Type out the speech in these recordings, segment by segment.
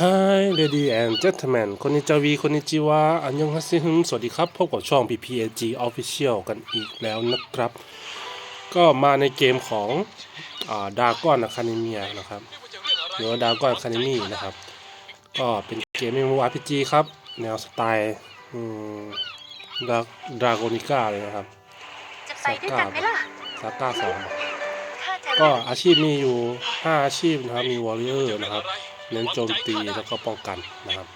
Hi lady and gentlemen คนนิจาวีคนนิจิวะอันยองฮัสซิฮึมสวัสดีครับ พบกับช่อง PPAG Official กันอีกแล้วนะครับ ก็มาในเกมของดากอนอะคาเดเมียนะครับ หรือว่าดากอนอะคาเดมี่นะครับ ก็เป็นเกม MMORPG ครับ แนวสไตล์ดาดราโกนิก้าเลยนะครับจะไปด้วยกันไหมล่ะซาก้าสองถ้าจะก็อาชีพมีอยู่ 5 อาชีพนะครับ มีวอริเออร์นะครับ เน้นโจมตีแล้วก็ป้องกันนะครับ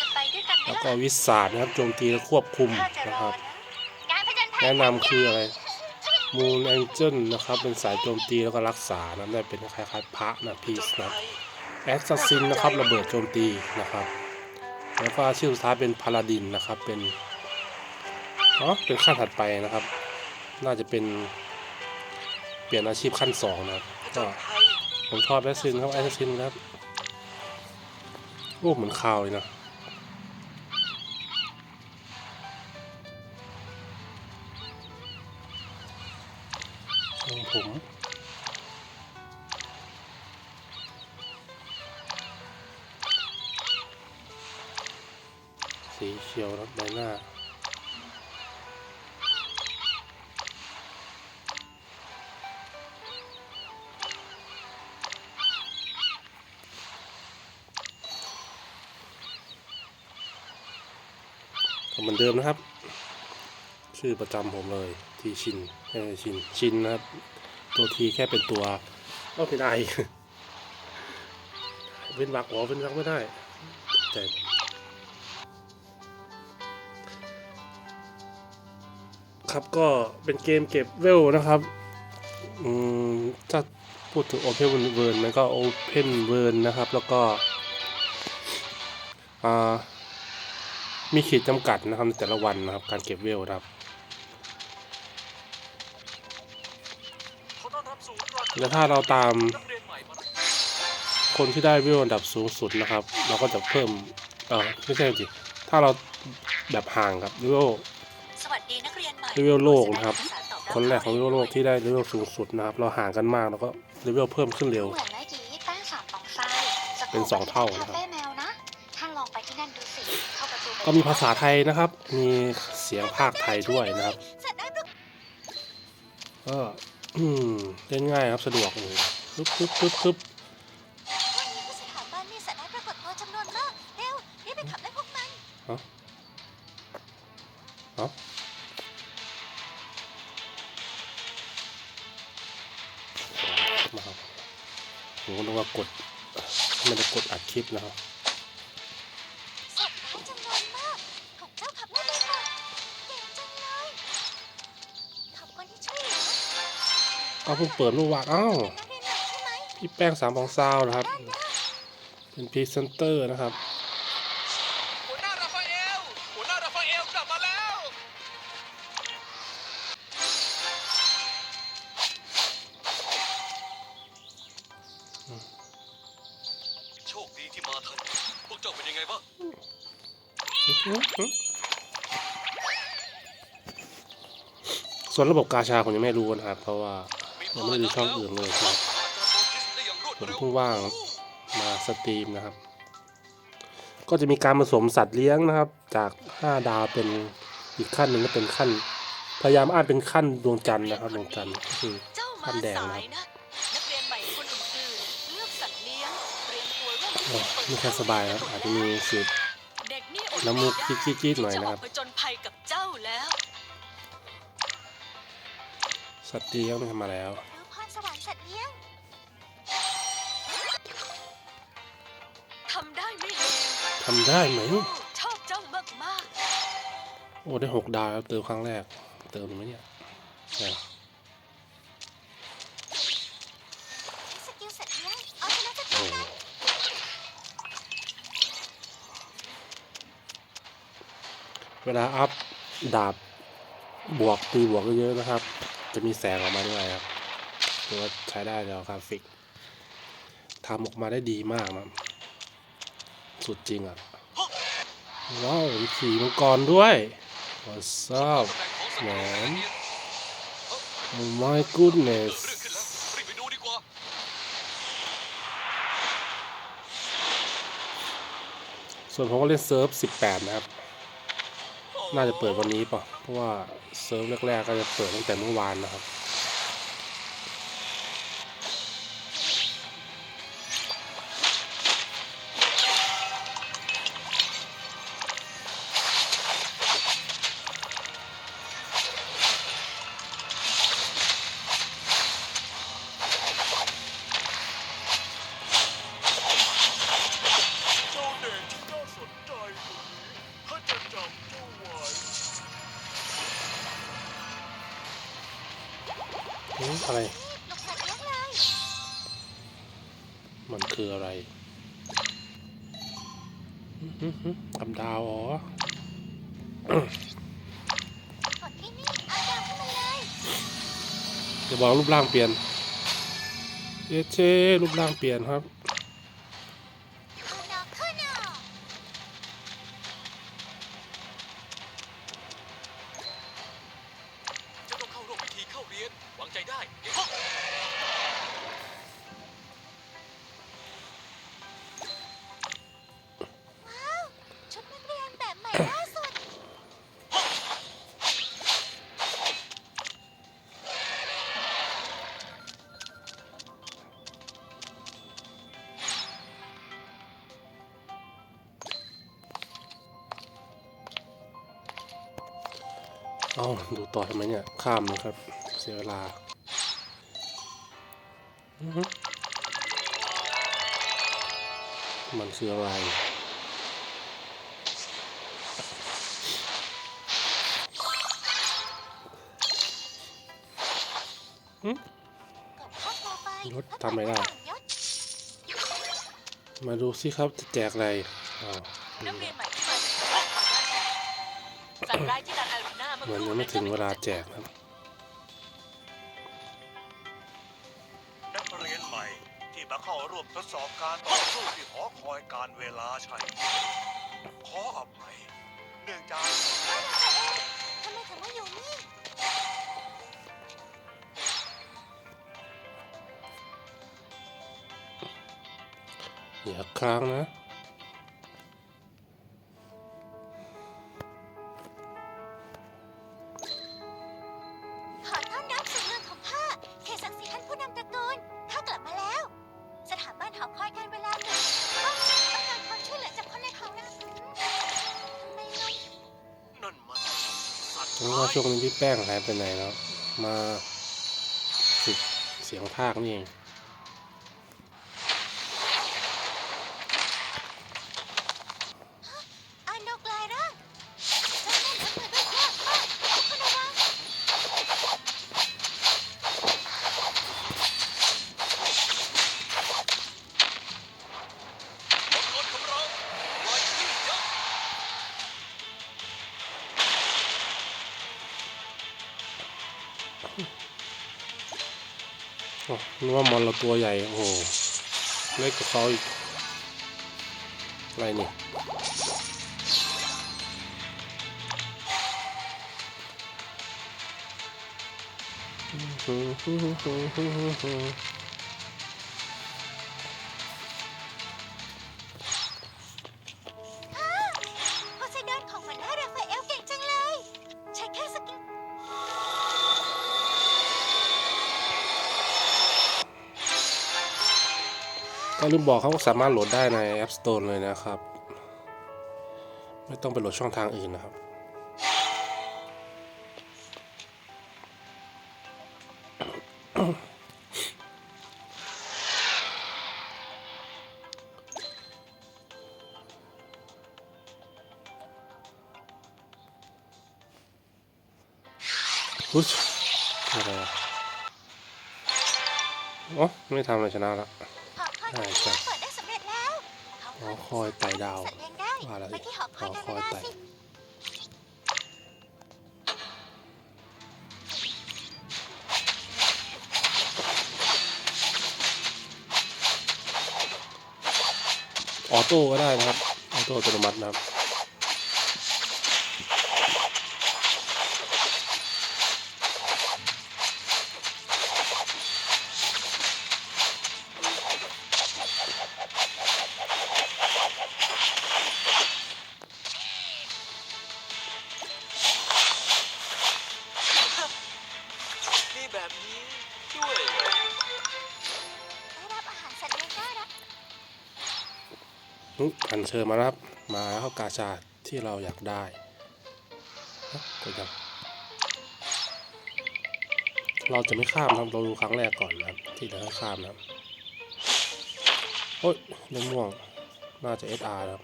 จะไปด้วยกันไหมแล้วก็ล่ะวิสาดนะครับโจมตีและควบคุมถ้าจะรนะอครับนะงานผจญภัยแนะนำคืออะไร Moon Angel นะครับเป็นสายโจมตีแล้วก็รักษานะได้เป็นคล้ายๆพระนะพีซนะแอสซัสซินนะครับระเบิดโจมตีนะครับแล้วก็อาชีพสุดท้ายเป็นพาลาดินนะครับเป็นอ๋อเป็นขั้นถัดไปนะครับ น่าจะเป็นเปลี่ยนอาชีพขั้นสองนะครับก็ผมชอบแอสซินครับแอสซินครับ โอ้เหมือนข่าวเลยนะ เหมือนเดิมนะครับ ชื่อประจำผมเลยทีชินแค่ชินชินนะครับ ตัวทีแค่เป็นตัวก็เป็นไอเว้นวักอ๋อเว้นวักไม่ได้ใจครับก็เป็นเกมเก็บเวลนะครับอืมถ้าพูดถึง Open World มันก็ Open World นะครับ แล้วก็อ่า มีขีดจำกัดนะครับในแต่ละวันนะครับ การเก็บเวลนะครับแล้วถ้าเราตามคนที่ได้วิวอันดับสูงสุดนะครับ เราก็จะเพิ่มเออไม่ใช่สิถ้าเราแบบห่างกับวิวสวัสดีนักเรียนใหม่เลเวลโลกนะครับ คนแรกของเลเวลโลกที่ได้เลเวลสูงสุดนะครับ เราห่างกันมากแล้วก็เลเวลเพิ่มขึ้นเร็วเหมือนเมื่อกี้แป้งสามปองทรายเป็นสองเท่านะครับ ก็มีภาษาไทยนะครับ มีเสียงภาคไทยด้วยนะครับก็เล่นง่ายครับสะดวกเลยปึ๊บปึ๊บปึ๊บปึ๊บมากฏตัวจำนวนมากเร็วรีบไปขับไล่พวกมันเอ้ามาครับผมก็นึกว่ากดไม่ได้กดอัดคลิปนะครับ ก็เพิ่งเปิดเมื่อวานอ้าวนักเรียนใหม่ใช่ไหมพี่แป้งสามของซาวนะครับ เป็นพรีเซนเตอร์นะครับหัวหน้าราฟาเอลหัวหน้าราฟาเอลกลับมาแล้วโชคดีที่มาทันพวกเจ้าเป็นยังไงบ้างส่วนระบบกาชาผมยังไม่รู้นะครับ เพราะว่า ยังไม่ได้ดูช่องอื่นเลยครับผมเพิ่งว่างมาสตรีมนะครับ ก็จะมีการผสมสัตว์เลี้ยงนะครับ จาก 5 ดาวเป็นอีกขั้นหนึ่งก็เป็นขั้น พยายามอ่านเป็นขั้นดวงจันทร์นะครับดวงจันทร์ก็คือเจ้ามาขั้นแดงสานะคยรับนะนักเรียนใหม่คนอื่นๆเลือกสัตว์เลี้ยงเตรียมตัวร่วมโอ้ไม่ค่อยสบายนะครับอาจจะมีสูตรเด็กนี่อดน้ำมูกไได้จี๊ดๆหน่อยนะครับที่จออกผจญภัยกับ สัตว์เลี้ยงมันทำมาแล้วหรือพรสวรรค์สัตว์เลี้ยงทำได้ไม่เลวทำได้ไหมชอบเจ้ามากโอ้ได้หกดาวแล้วเติมครั้งแรก เติมไหมเนี่ยใช่ๆสกิลสัตว์เลี้ยงเอาชนะจะโอ้ทำได้เวลาอัพดาบบวกตีบวกเยอะๆนะครับ จะมีแสงออกมาด้วยครับถือว่าใช้ได้แล้วกราฟิกทำออกมาได้ดีมากนะสุดจริงอะ ว้าวมีขี่มังกรด้วย What's up แหม Oh my goodness เรื่องขึ้นแล้วรีบไปดูดีกว่าส่วนผมก็เล่นเซิร์ฟ 18 นะครับ น่าจะเปิดวันนี้ป่ะ เพราะว่าเซิร์ฟแรกๆก็จะเปิดตั้งแต่เมื่อวานนะครับ อืมอะไร มันคืออะไรทำดาวอ๋อกดที่นี่เอจะบอกรูปร่างเปลี่ยนเอเชรูปร่างเปลี่ยนครับ เอ้าดูต่อทำไมเนี่ย ข้ามนะครับ เสียเวลามันคืออะไร รถทำไม่ได้ มาดูสิครับจะแจกอะไรอ้าวนักเรียนใหม่ที่มาจากบ้านเขาว่าสัตว์ร้ายที่ลานอ เหมือนยังไม่ถึงเวลาแจกนะครับนักเรียนใหม่ ที่มาเข้าร่วมทดสอบการต่อสู้ที่หอคอยการเวลาใช่ไหมขออภัยเนื่องจากทำไมถึงมาอยู่นี่อย่าค้างนะ สัตว์ผมว่าช่วงนี้พี่แป้งหายไปไหนแล้ว มาฝึกเสียงภาคนี่เอง นึกว่ามอนเราตัวใหญ่ โอ้โหเล็กกว่าเขาอีก อะไรนี่โพ ลืมบอกเขาสามารถโหลดได้ใน App Store เลยนะครับ ไม่ต้องไปโหลดช่องทางอื่นนะครับอุ๊ยอะไรอ๋อ ไม่ทำอะไรชนะละห อคอยการเวเปิดได้สำเร็จแล้วหอคอยไต่ดาวสัตว์เลี้ยงได้ว่าแล้วไปที่หอคอยการเวหอคอยลาไต่สิ ออโต้ก็ได้นะครับ ออโต้อัตโนมัตินะครับ แบบนี้ด้วยได้รับอาหารสัตว์เลี้ยงน่ารักนุ๊กอันเชิญมารับมาเข้ากาชาที่เราอยากได้ฮะกดยังเราจะไม่ข้ามนะเราดูครั้งแรกก่อนนะที่จะข้ามนะคโอ้ยน้ำม่วงน่าจะ SR ครับ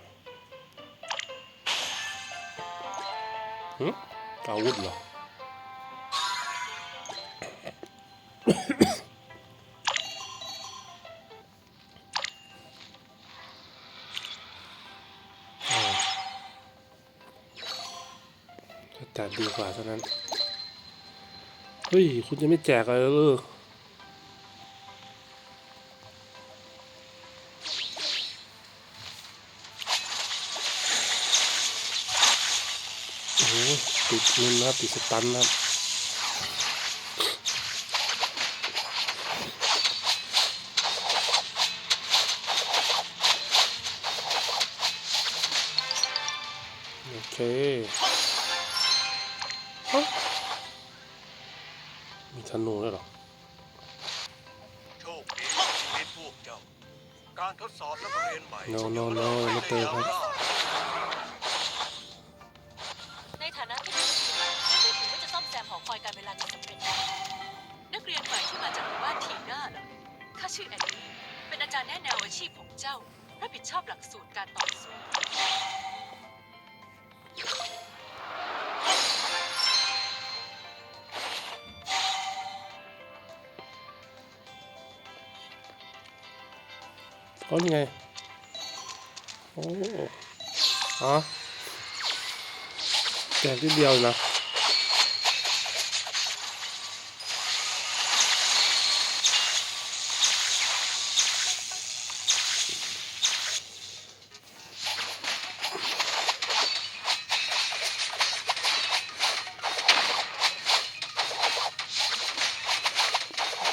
หึอาวุธเหรอ ปีกว่าเท่านั้น เฮ้ย คุณจะไม่แจกอะไรเลยโอ้ติดมินนะติดสตันนะ กเจ้าการทดสอบนักเรียนใหม่ No, no, no ไม่เติมครับในฐานะที่เป็นนักเรียนไม่ถือว่าจะซ่อมแซมหอคอยการเวลาจะสำเร็จได้นักเรียนใหม่ที่มาจากหมู่บ้านทีน่าเหรอข้าชื่อแอนนี่เป็นอาจารย์แนะแนวอาชีพของเจ้ารับผิดชอบหลักสูตรการต่อสู้ ก็นี่ไงโอ้ฮะแจกทีเดียวนะ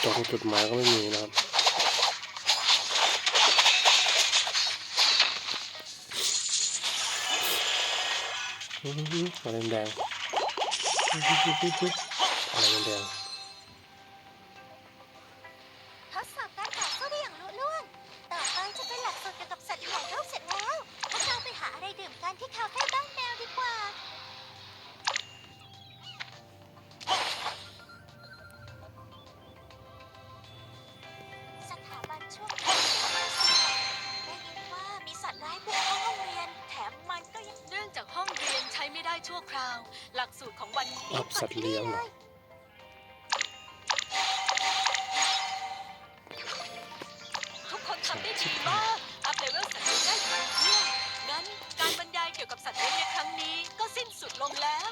จองจุดหมายก็ไม่มีนะครับ หืออะไรแดงๆอื้อหือหือหืออะไรแดงท สัตว์เลี้ยงเหรอทุกคนทำได้ดีมาก อัพเลเวลสัตว์เลี้ยงได้อย่างเยี่ยมงั้นการบรรยายเกี่ยวกับสัตว์เลี้ยงในครั้งนี้ก็สิ้นสุดลงแล้ว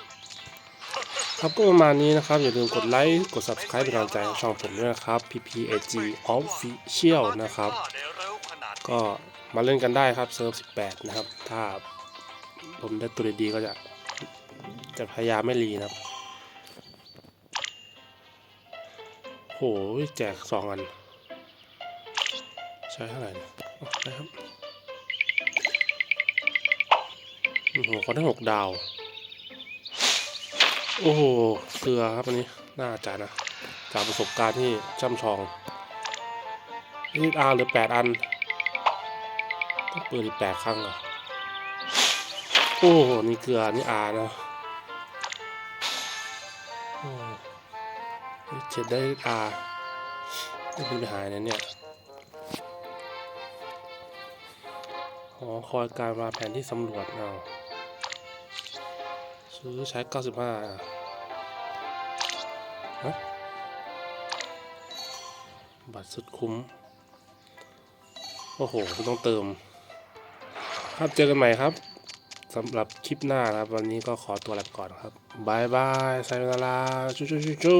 ครับก็ประมาณนี้นะครับ อย่าลืมกดไลค์กด subscribe เป็นกำลังใจให้ช่องผมด้วยนะครับ PPAG Official นะครับได้เร็วขนาดนี้ก็มาเล่นกันได้ครับเซิร์ฟ 18 นะครับ ถ้าผมได้ตัวดีๆก็จะจะพยายามไม่รีนะครับ โหแจกสองอัน ใช้เท่าไหร่นี่ยอ๋อได้ครับโอ้โหเขาได้หกดาว โอ้โหเกลือครับอันนี้ น่าจะนะ จากประสบการณ์ที่ช่ำชองนี่อาเหลือแปดอันต้องเปิดอีกแปดครั้งเหรอโอ้โหนี่เกลือนี่อานะ เจ็ดได้อาไม่เป็นไปหายนะเนี่ยหอคอยการวางแผนที่สำรวจเอาซื้อใช้ 95อะฮะบัตรสุดคุ้ม โอ้โห ต้องเติม ครับเจอกันใหม่ครับสำหรับคลิปหน้านะครับ วันนี้ก็ขอตัวลาไปก่อนครับบายบายไซโยนาราจุ๊จุ๊จุ๊จุ๊